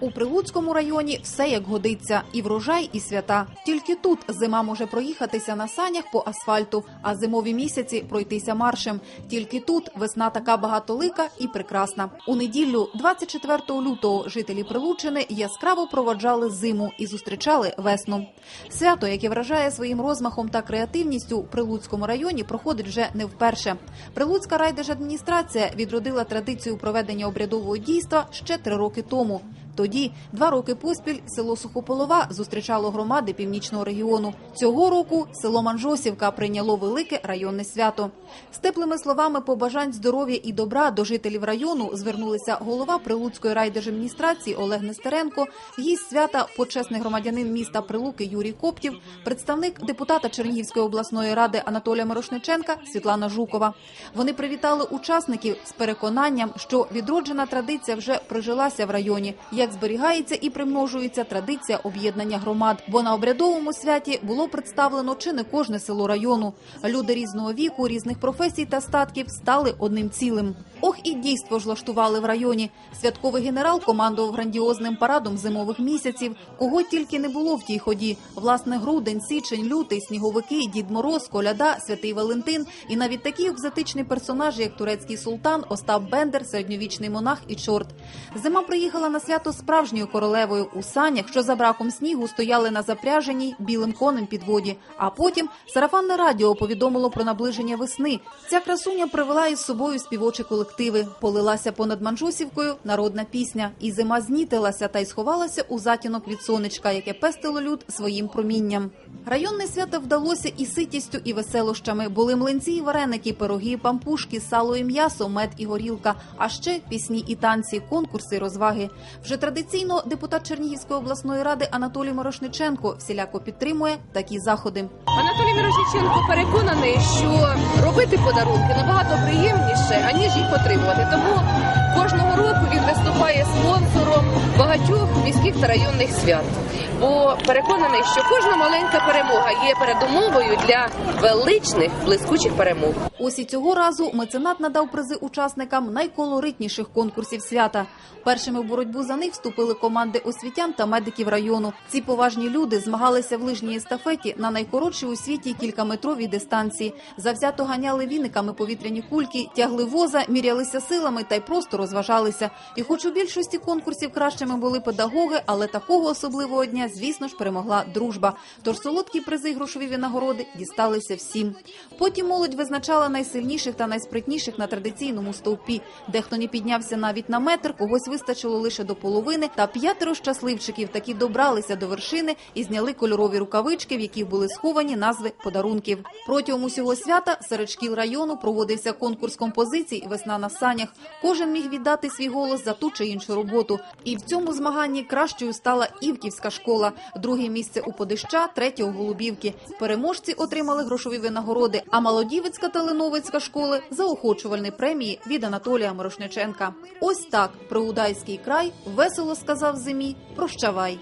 У Прилуцькому районі все як годиться, і врожай, і свята. Тільки тут зима може проїхатися на санях по асфальту, а зимові місяці пройтися маршем. Тільки тут весна така багатолика і прекрасна. У неділю, 24 лютого, жителі Прилучини яскраво проводжали зиму і зустрічали весну. Свято, яке вражає своїм розмахом та креативністю, у Прилуцькому районі проходить вже не вперше. Прилуцька райдержадміністрація відродила традицію проведення обрядового дійства ще три роки тому. Тоді, два роки поспіль, село Сухополова зустрічало громади північного регіону. Цього року село Манжосівка прийняло велике районне свято. З теплими словами побажань здоров'я і добра до жителів району звернулися голова Прилуцької райдержадміністрації Олег Нестеренко, гість свята почесний громадянин міста Прилуки Юрій Коптів, представник депутата Чернігівської обласної ради Анатолія Мирошниченка Світлана Жукова. Вони привітали учасників з переконанням, що відроджена традиція вже прижилася в районі, як зберігається і примножується традиція об'єднання громад. Бо на обрядовому святі було представлено чи не кожне село району. Люди різного віку, різних професій та статків стали одним цілим. Ох, і дійство ж влаштували в районі. Святковий генерал командував грандіозним парадом зимових місяців. Кого тільки не було в тій ході. Власне, грудень, січень, лютий, сніговики, дід Мороз, коляда, святий Валентин і навіть такі екзотичні персонажі, як турецький султан, Остап Бендер, середньовічний монах і чорт. Зима приїхала на свято справжньою королевою у санях, що за браком снігу стояли на запряженій білим конем підводі. А потім сарафанне радіо повідомило про наближення весни. Ця красуня привела із собою співочі колективи. Полилася понад Манжусівкою народна пісня, і зима знітилася та й сховалася у затінок від сонечка, яке пестило люд своїм промінням. Районне свято вдалося і ситістю, і веселощами. Були млинці і вареники, пироги, пампушки, сало і м'ясо, мед і горілка, а ще пісні і танці, конкурси, розваги. Вже традиційно депутат Чернігівської обласної ради Анатолій Морошниченко всіляко підтримує такі заходи. Анатолій Морошниченко переконаний, що робити подарунки набагато приємніше, аніж їх отримувати. Тому кожного року він виступає спонсором багатьох міських та районних свят. Бо переконаний, що кожна маленька перемога є передумовою для величних блискучих перемог. Ось і цього разу меценат надав призи учасникам найколоритніших конкурсів свята. Першими в боротьбу за них вступили команди освітян та медиків району. Ці поважні люди змагалися в лижній естафеті на найкоротшій у світі кількаметровій дистанції. Завзято ганяли віниками повітряні кульки, тягли воза, мірялися силами та й просто розважалися. І, хоч у більшості конкурсів кращими були педагоги, але такого особливого дня, звісно ж, перемогла дружба. Тож солодкі призи й грошові винагороди дісталися всім. Потім молодь визначала найсильніших та найспритніших на традиційному стовпі. Дехто не піднявся навіть на метр, когось вистачило лише до половини. Та п'ятеро щасливчиків таки добралися до вершини і зняли кольорові рукавички, в яких були сховані назви подарунків. Протягом усього свята серед шкіл району проводився конкурс композицій Весна на санях. Кожен міг віддати свій голос за ту чи іншу роботу. І в цьому змаганні кращою стала Івківська школа. Друге місце у Подища, третього Голубівки. Переможці отримали грошові винагороди. А Молодівецька та линовицька школи заохочувальні премії від Анатолія Мирошниченка. Ось так Приудайський край весело сказав зимі. Прощавай.